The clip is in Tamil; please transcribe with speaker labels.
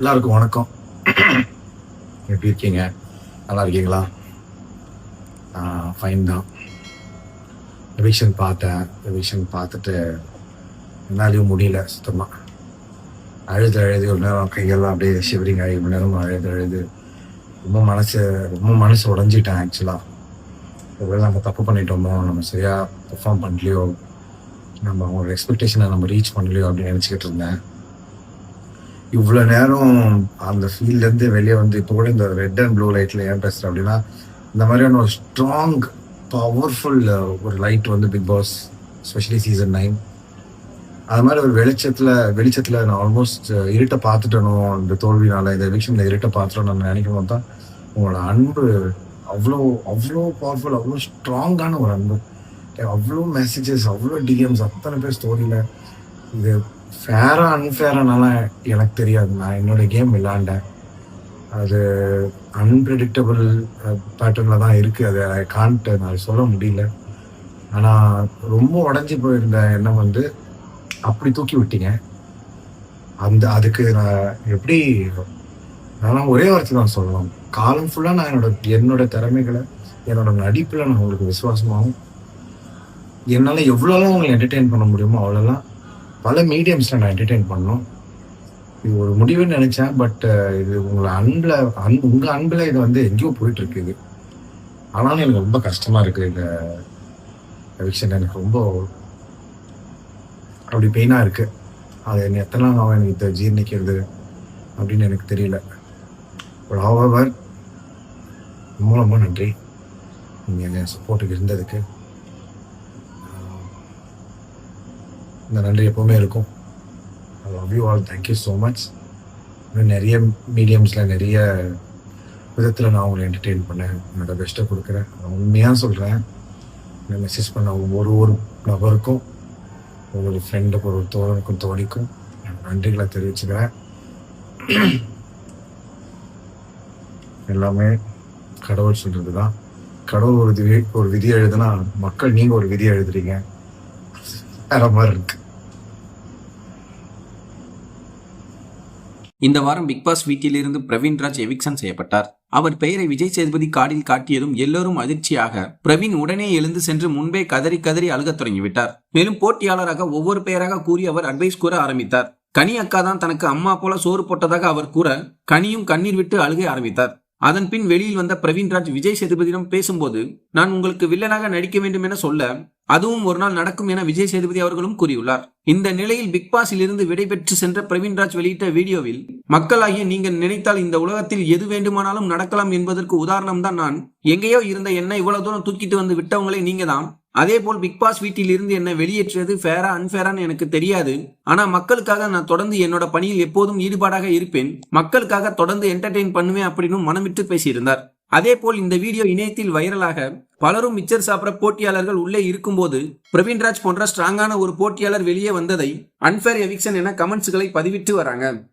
Speaker 1: எல்லாருக்கும் வணக்கம். எப்படி இருக்கீங்க? நல்லா இருக்கீங்களா? ஃபைன் தான். ரிவிஷன் பார்த்தேன். ரிவிஷன் பார்த்துட்டு என்னாலையும் முடியல சுத்தமாக அழுது அழுது ஒரு நேரம் கையெல்லாம் அப்படியே ஷிவரிங் ஆகி ஒரு நேரம் அழுது அழுது. ரொம்ப மனசு ரொம்ப மனசு உடஞ்சிட்டேன் ஆக்சுவலாக ஒருவேளை நம்ம தப்பு பண்ணிட்டோமோ நம்ம சரியாக பெர்ஃபார்ம் பண்ணலையோ நம்ம அவங்களோட எக்ஸ்பெக்டேஷனை நம்ம ரீச் பண்ணலையோ அப்படின்னு நினச்சிக்கிட்டு இருந்தேன். இவ்வளோ நேரம் அந்த ஃபீல்ட்லேருந்து வெளியே வந்து இப்போ கூட இந்த ரெட் அண்ட் ப்ளூ லைட்டில் ஏன் பேசுகிறேன் அப்படின்னா இந்த மாதிரியான ஒரு ஸ்ட்ராங் பவர்ஃபுல் ஒரு லைட் வந்து big boss specially season nine அது மாதிரி ஒரு வெளிச்சத்தில் வெளிச்சத்தில் நான் ஆல்மோஸ்ட் இருட்டை பார்த்துட்டனோ இந்த தோல்வினால இந்த எவிக்ஷனில் இருட்டை பார்த்துட்டோம் நான் நினைக்கும் போது தான் உங்களோட அன்பு அவ்வளோ அவ்வளோ பவர்ஃபுல் அவ்வளோ ஸ்ட்ராங்கான ஒரு அன்பு. அவ்வளோ மெசேஜஸ் அவ்வளோ டிஎம்ஸ் அத்தனை பேர் ஸ்டோரியில் இது ஃபேரா அன்ஃபேரானாலாம் எனக்கு தெரியாது. நான் என்னோட கேம் விளாண்டேன் அது அன்பிரடிக்டபிள் பேட்டர்னில் தான் இருக்குது அது ஐ கான்ட் நான் சொல்ல முடியல. ஆனால் ரொம்ப உடஞ்சி போயிருந்த எண்ணம் வந்து அப்படி தூக்கி விட்டீங்க. அந்த அதுக்கு நான் எப்படி நான் ஒரே வார்த்தை தான் சொல்லலாம் காலம் ஃபுல்லாக நான் என்னோட என்னோட திறமைகளை என்னோட நடிப்பில் நான் உங்களுக்கு விசுவாசமாகவும் என்னால் எவ்வளோலாம் உங்களை என்டர்டெயின் பண்ண முடியுமோ அவ்வளோலாம் பல மீடியம்ஸில் நான் என்டர்டெயின் பண்ணோம். இது ஒரு முடிவுன்னு நினச்சேன் பட் இது உங்களை அன்பில் அன் உங்கள் அன்பில் இது வந்து எங்கேயோ போயிட்டு இருக்குது ஆனாலும் எனக்கு ரொம்ப கஷ்டமாக இருக்குது இந்த விஷயம் எனக்கு ரொம்ப அப்படி பெயினாக இருக்குது அது என்ன எத்தனை நாள் ஆகும் எனக்கு இதை ஜீர்ணிக்கிறது அப்படின்னு எனக்கு தெரியல. ஒரு ஹவர் ரொம்ப ரொம்ப நன்றி. நீங்கள் என்ன சப்போர்ட்டுக்கு இருந்ததுக்கு. இந்த நன்றி எப்பவுமே இருக்கும். I love you all thank you so much இன்னும் நிறைய மீடியம்ஸில் நிறைய விதத்தில் நான் உங்களை என்டர்டெயின் பண்ணேன். என்னோட பெஸ்ட்டை கொடுக்குறேன். நான் உண்மையாக சொல்கிறேன் மெசேஜ் பண்ண ஒவ்வொரு ஒரு நபருக்கும் ஒவ்வொரு ஃப்ரெண்டுக்கு ஒரு தோழனுக்கும் தோழிக்கும் நன்றிகளை தெரிவிச்சுக்கிறேன். எல்லாமே கடவுள் சொல்கிறது தான் கடவுள் ஒரு விதி ஒரு விதி எழுதுனா மக்கள் நீங்கள் ஒரு விதியை எழுதுறீங்க. வேற மாதிரி இருக்கு.
Speaker 2: இந்த வாரம் பிக் பாஸ் வீட்டிலிருந்து பிரவீன்ராஜ் எவிக்சன் செய்யப்பட்டார். அவர் பெயரை விஜய் சேதுபதி காடில் காட்டியதும் எல்லோரும் அதிர்ச்சியாக பிரவீன் உடனே எழுந்து சென்று முன்பே கதறி கதறி அழுகத் தொடங்கிவிட்டார். மேலும் போட்டியாளராக ஒவ்வொரு பெயராக கூறி அவர் அட்வைஸ் கூற ஆரம்பித்தார். கனி அக்கா தான் தனக்கு அம்மா போல சோறு போட்டதாக அவர் கூற கனியும் கண்ணீர் விட்டு அழுகை ஆரம்பித்தார். அதன் பின் வெளியில் வந்த பிரவீன்ராஜ் விஜய் சேதுபதியிடம் பேசும்போது நான் உங்களுக்கு வில்லனாக நடிக்க வேண்டும் என சொல்ல அதுவும் ஒரு நாள் நடக்கும் என விஜய் சேதுபதி அவர்களும் கூறியுள்ளார். இந்த நிலையில் பிக் பாஸில் இருந்து விடைபெற்று சென்ற பிரவீன்ராஜ் வெளியிட்ட வீடியோவில் மக்களாகிய நீங்கள் நினைத்தால் இந்த உலகத்தில் எது வேண்டுமானாலும் நடக்கலாம் என்பதற்கு உதாரணம் தான் நான் எங்கேயோ இருந்த என்னை இவ்வளவு தூரம் தூக்கிட்டு வந்து விட்டவங்களே நீங்க தான் அதே போல் பிக் பாஸ் வீட்டில் இருந்து என்னை வெளியேற்றியது ஃபேரா அன்ஃபேரான்னு எனக்கு தெரியாது. ஆனா மக்களுக்காக நான் தொடர்ந்து என்னோட பணியில் எப்போதும் ஈடுபாடாக இருப்பேன். மக்களுக்காக தொடர்ந்து என்டர்டெயின் பண்ணுவேன் அப்படின்னு மனமிட்டு பேசியிருந்தார். அதே போல் இந்த வீடியோ இணையத்தில் வைரலாக பலரும் மிச்சர் சாப்பிட போட்டியாளர்கள் உள்ளே இருக்கும்போது பிரவீன்ராஜ் போன்ற ஸ்ட்ராங்கான ஒரு போட்டியாளர் வெளியே வந்ததை அன்பேர் எவிக்ஷன் என கமெண்ட்ஸ்களை பதிவிட்டு வராங்க.